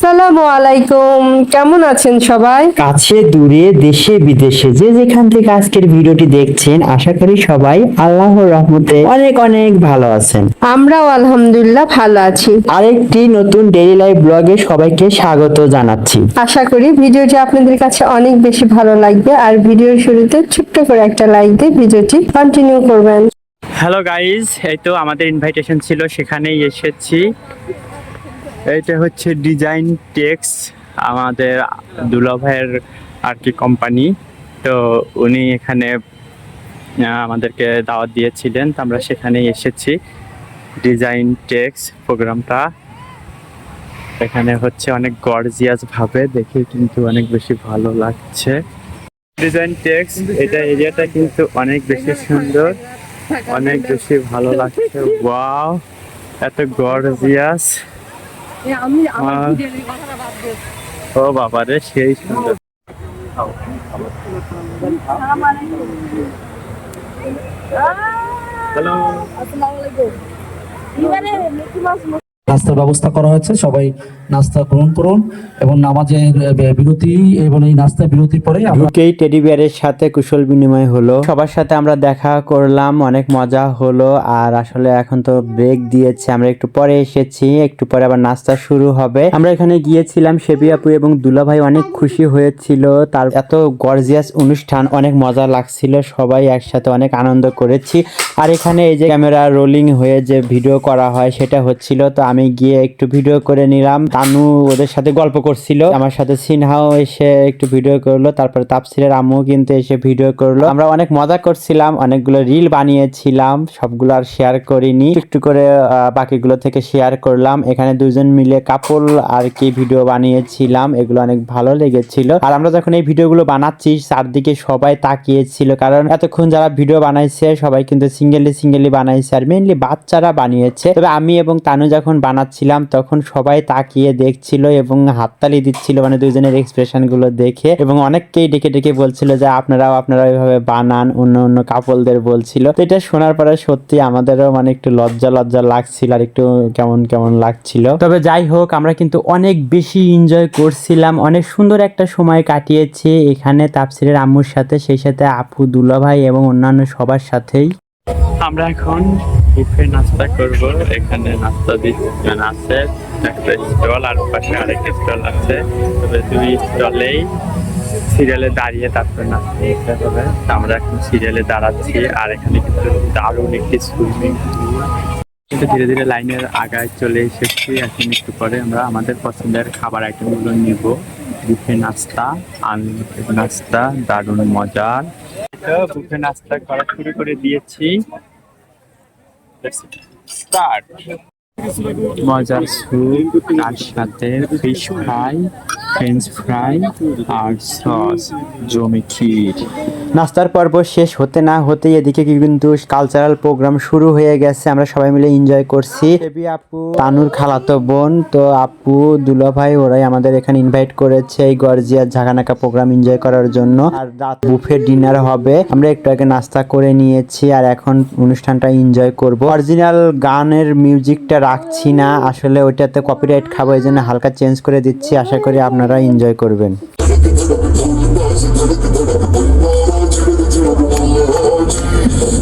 আসসালামু আলাইকুম। কেমন আছেন সবাই? কাছে দূরে দেশে বিদেশে যে যেখান থেকে আজকের ভিডিওটি দেখছেন আশা করি সবাই আল্লাহর রহমতে অনেক অনেক ভালো আছেন। আমরাও আলহামদুলিল্লাহ ভালো আছি। আরেকটি নতুন ডেইলি লাইফ ব্লগে সবাইকে স্বাগত জানাচ্ছি। আশা করি ভিডিওটি আপনাদের কাছে অনেক বেশি ভালো লাগবে আর ভিডিওর শুরুতে ছোট্ট করে একটা লাইক দিয়ে ভিডিওটি কন্টিনিউ করবেন। হ্যালো গাইজ এই তো আমাদের ইনভাইটেশন ছিল সেখানেই এসেছি। এইটা হচ্ছে ডিজাইন টেক্স, আমাদের দুলাভাইয়ের আর কি কোম্পানি। তো উনি এখানে আমাদেরকে দাওয়াত দিয়েছিলেন, তো আমরা সেখানেই এসেছি। ডিজাইন টেক্স প্রোগ্রামটা। এখানে হচ্ছে অনেক গর্জিয়াস ভাবে দেখে কিন্তু অনেক বেশি ভালো লাগছে। ডিজাইন টেক্স, এটা এরিয়াটা কিন্তু অনেক বেশি সুন্দর, অনেক বেশি ভালো লাগছে। ওয়াও, এত গর্জিয়াস। ও বাবা রে সেই সুন্দর। হ্যালো। নাস্তার ব্যবস্থা করা হয়েছে। সবাই নাস্তা গ্রহণ করুন এবং নামাজের বিরতি এবং এই নাস্তা বিরতির পরে ঢুকেই টেডি বিয়ারের সাথে কুশল বিনিময় হলো। সবার সাথে আমরা দেখা করলাম, অনেক মজা হলো আর আসলে এখন তো ব্রেক দিয়েছে। আমরা একটু পরে এসেছি, একটু পরে আবার নাস্তা শুরু হবে। আমরা এখানে গিয়েছিলাম শেবি আপু এবং দুলাভাই অনেক খুশি হয়েছিল। তার এত গর্জিয়াস অনুষ্ঠান, অনেক মজা লাগছিল। সবাই একসাথে অনেক আনন্দ করেছি। আর এখানে এই যে ক্যামেরা রোলিং হয়ে যে ভিডিও করা হয়, সেটা হচ্ছিল। তো আমি গিয়ে একটু ভিডিও করে নিলাম। তানু ওদের সাথে গল্প করছিল। আমার সাথে সিনহাও এসে একটু ভিডিও করল। তারপরে তাপসিরের আম্মু কিন্তু এসে ভিডিও করল। আমরা অনেক মজা করছিলাম, অনেকগুলো রিল বানিয়েছিলাম, সবগুলো আর শেয়ার করিনি। একটু করে বাকিগুলো থেকে শেয়ার করলাম। এখানে দুজন মিলে কাপল আর কি ভিডিও বানিয়েছিলাম। এগুলো অনেক ভালো লেগেছিল। আর আমরা যখন এই ভিডিওগুলো বানাচ্ছি, চারদিকে সবাই তাকিয়েছিল। কারণ এতক্ষণ যারা ভিডিও বানাইছে, সবাই কিন্তু সিঙ্গেলি সিঙ্গেলি বানাইছে। আর মেইনলি বাচ্চারা বানিয়েছে। তবে আমি এবং তানু যখন বানাচ্ছিলাম, তখন সবাই তাকিয়ে দেখছিল এবং হাততালি দিচ্ছিল মানে দুইজনের এক্সপ্রেশনগুলো দেখে এবং অনেককেই ডেকে ডেকে বলছিল যে, আপনারাও আপনারা ওইভাবে বানান, অন্য অন্য কাপলদের বলছিল। তো এটা শোনার পরে সত্যি আমাদেরও মানে একটু লজ্জা লজ্জা লাগছিল আর একটু কেমন কেমন লাগছিল। তবে যাই হোক, আমরা কিন্তু অনেক বেশি এনজয় করছিলাম। অনেক সুন্দর একটা সময় কাটিয়েছি এখানে তাপসিরের আম্মুর সাথে, সেই সাথে আপু দুলাভাই এবং অন্যান্য সবার সাথেই। আমরা এখন বুফে নাস্তা করব এখানে নাস্তা দিচ্ছে আছে একটা স্টল আর পাশে আরেকটা স্টল আছে। তবে দুই স্টলেই সিরিয়ালে দাঁড়িয়ে তারপর নাস্তা নিতে হবে। তো আমরা এখন সিরিয়ালে দাঁড়াচ্ছি আর এখানে কিন্তু দারুণ একটি সুইমিং কিন্তু ধীরে ধীরে লাইনের আগায় চলে এসেছি। এখন একটু পরে আমরা আমাদের পছন্দের খাবার আইটেমগুলো নিব। বুফে নাস্তা আনলিমিটেড নাস্তা দারুণ মজার। বুফে নাস্তা করা শুরু করে দিয়েছি। স্টার্ট। মজার স্যুপ তার সাথে ফিশ ফ্রাই ফ্রেঞ্চ ফ্রাই আর সস জমি ক্ষীর নাস্তার পর্ব শেষ হতে না হতেই এদিকে কিন্তু কালচারাল প্রোগ্রাম শুরু হয়ে গেছে। আমরা সবাই মিলে এনজয় করছি। বেবি আপু। তানুর খালাতো বোন তো আপু দুলা ভাই ওরাই আমাদের এখানে ইনভাইট করেছে এই গর্জিয়াস ঝাঁকানাকা প্রোগ্রাম এনজয় করার জন্য। আর রাত বুফে ডিনার হবে। আমরা একটু আগে নাস্তা করে নিয়েছি আর এখন অনুষ্ঠানটা এনজয় করব। অরিজিনাল গানের মিউজিকটা রাখছি না। আসলে ওইটাতে কপিরাইট খাব এই জন্য হালকা চেঞ্জ করে দিচ্ছি। আশা করি আপনারা এনজয় করবেন।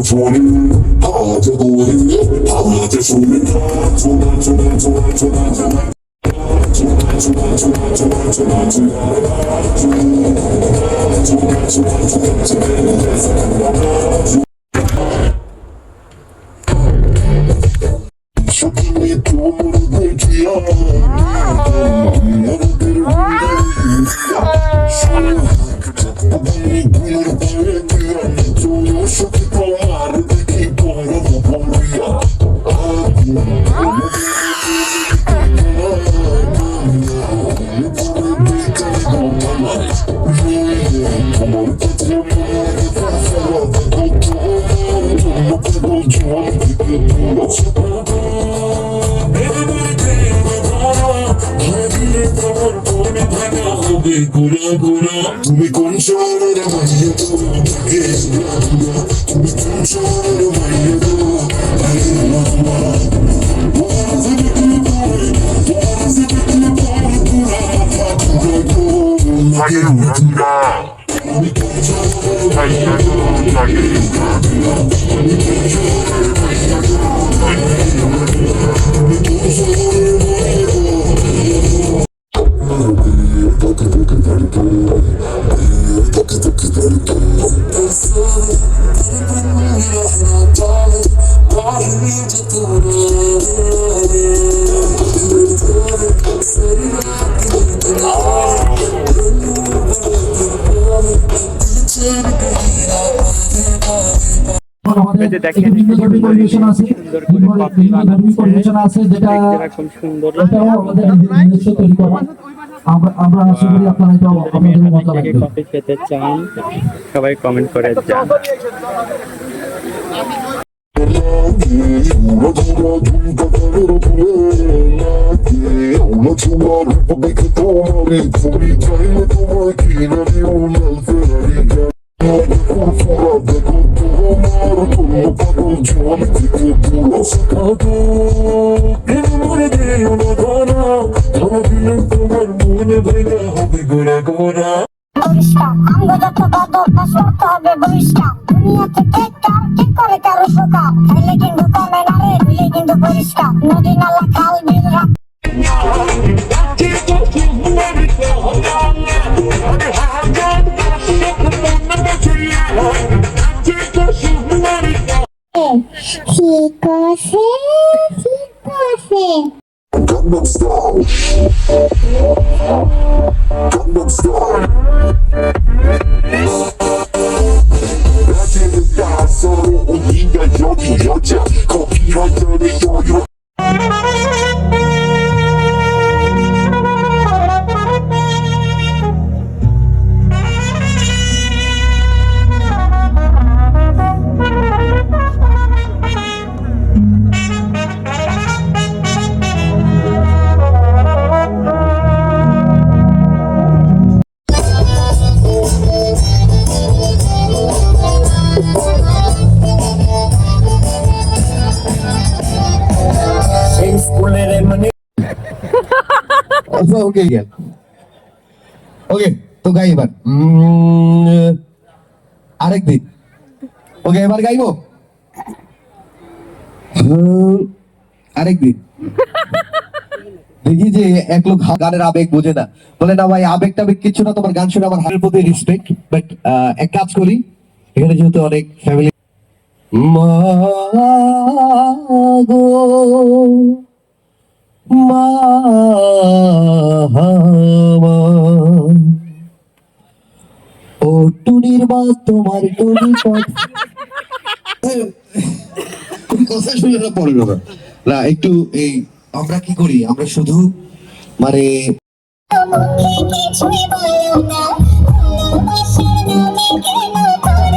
تفولي ها تقولي ها تفولي Çok iyi bir doğru bekliyor গুড়া গুড়া তুমি কোন শহরের মাইয়া তো গুড়া গুড়া তুমি কোন শহরের মাইয়া তো আরে মামা Yeah. দেখেন, বিভিন্ন সুন্দর করে বানাচ্ছে। যেটা এরকম সুন্দর আমরা আশা করি আপনারা আপনাদের লাগবে। কফি খেতে চান সবাই কমেন্ট করে যান। আমগো পরিষ্কার নদী নালা খাল বিল 四号线，四号线。Gangnam Style。Gangnam Style。大街小巷，所有女人，尤其有钱，靠啤酒，特别有缘。ওকে গেল ওকে তো গাই এবার উম, আরেক দিন ওকে এবার গাইবো হুম, আরেক দিন দেখি যে এক লোক গানের আবেগ বোঝে না বলে না ভাই আবেগ টাবেগ কিছু না তোমার গান শুনে আমার হাতের প্রতি রেসপেক্ট বাট এক কাজ করি এখানে যেহেতু অনেক ফ্যামিলি মা গো মা ও টুনির মা তোমার টুনি পথ কথা শুনে না পড়ে না। একটু এই আমরা কি করি? আমরা শুধু মানে মুখে কিছুই বলো না। ভালোবাসার নামে কেন করো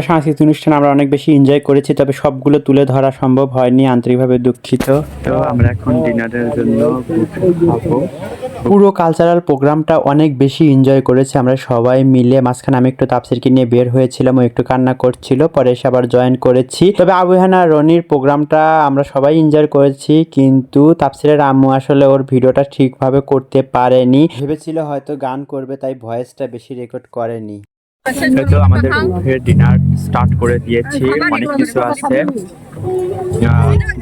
পুরো সাংস্কৃতিক অনুষ্ঠান আমরা অনেক বেশি এনজয় করেছি তবে সবগুলো তুলে ধরা সম্ভব হয়নি আন্তরিকভাবে দুঃখিত। তো আমরা এখন ডিনারের জন্য খাব পুরো কালচারাল প্রোগ্রামটা অনেক বেশি এনজয় করেছি আমরা সবাই মিলে মাঝখানে আমি একটু তাপসিরকে নিয়ে বের হয়েছিলাম ও একটু কান্না করছিল পরে এসে আবার জয়েন করেছি। তবে আবুহানা রনির প্রোগ্রামটা আমরা সবাই এনজয় করেছি কিন্তু তাপসিরের আম্মু আসলে ওর ভিডিওটা ঠিকভাবে করতে পারেনি। ভেবেছিল হয়তো গান করবে তাই ভয়েসটা বেশি রেকর্ড করেনি। এই তো আমাদের বুফে ডিনার স্টার্ট করে দিয়েছি অনেক কিছু আছে।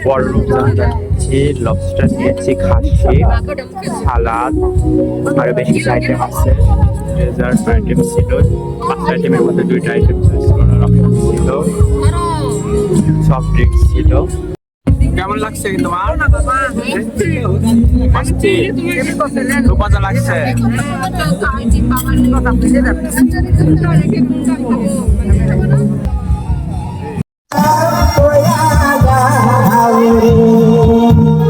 বড় নিয়েছি লবস্টার নিয়েছি খাসি সালাদ আরও বেশ কিছু আইটেম আছে। ডেজার্ট আইটেম ছিল। পাঁচটা আইটেমের মধ্যে দুইটা আইটেম করার অপশন ছিল। সফট ড্রিঙ্কস ছিল। কেমন লাগছে তোমার মজা লাগছে।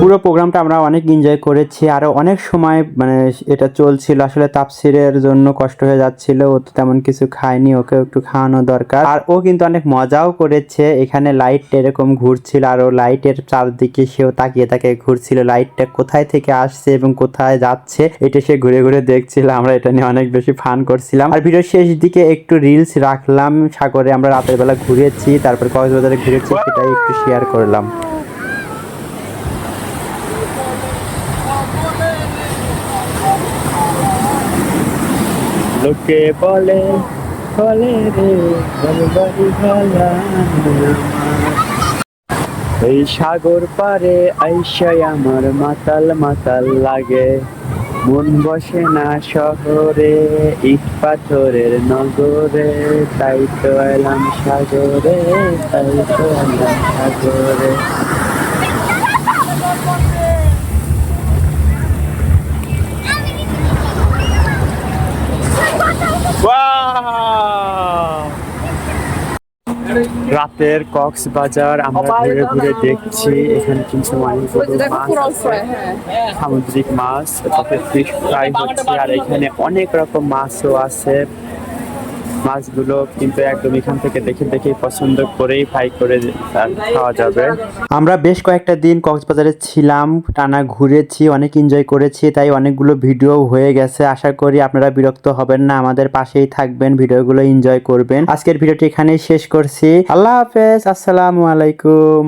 পুরো প্রোগ্রামটা আমরা অনেক এনজয় করেছি। আর অনেক সময় মানে এটা চলছিল। আসলে তাপসিরের জন্য কষ্ট হয়ে যাচ্ছিল। ও তো তেমন কিছু খায়নি। ওকে একটু খাওয়ানো দরকার। আর ও কিন্তু অনেক মজাও করেছে। এখানে লাইট এরকম ঘুরছিল। আর ও লাইটের চারদিকে সেও তাকিয়ে তাকিয়ে ঘুরছিল। লাইটটা কোথায় থেকে আসছে এবং কোথায় যাচ্ছে, এটা সে ঘুরে ঘুরে দেখছিল। আমরা এটা নিয়ে অনেক বেশি ফান করছিলাম। আর ভিডিওর শেষ দিকে একটু রিলস রাখলাম। সাগরে আমরা রাতের বেলা ঘুরেছি। তারপর কক্সবাজারে ঘুরেছি। সেটাই একটু শেয়ার করলাম। লোকে বলে বলে রে বলবারি ভালা এই সাগর পারে আইসাই আমার মাতাল মাতাল লাগে। মন বসে না শহরে, ইট পাথরের নগরে। তাই তো এলাম সাগরে, তাই তো এলাম সাগরে। রাতের কক্সবাজার আমরা ঘুরে ঘুরে দেখছি এখানে কিছু আছে সামুদ্রিক মাছ ফিশ ফ্রাই হচ্ছে আর এখানে অনেক রকম মাছও আছে। মাছগুলো কিন্তু একদম এখান থেকে দেখে দেখে পছন্দ করেই ফ্রাই করে খাওয়া যাবে। আমরা বেশ কয়েকটা দিন কক্সবাজারে ছিলাম, টানা ঘুরেছি, অনেক এনজয় করেছি, তাই অনেকগুলো ভিডিও হয়ে গেছে। আশা করি আপনারা বিরক্ত হবেন না, আমাদের পাশেই থাকবেন, ভিডিওগুলো এনজয় করবেন। আজকের ভিডিওটি এখানেই শেষ করছি। আল্লাহ হাফেজ, আসসালামু আলাইকুম।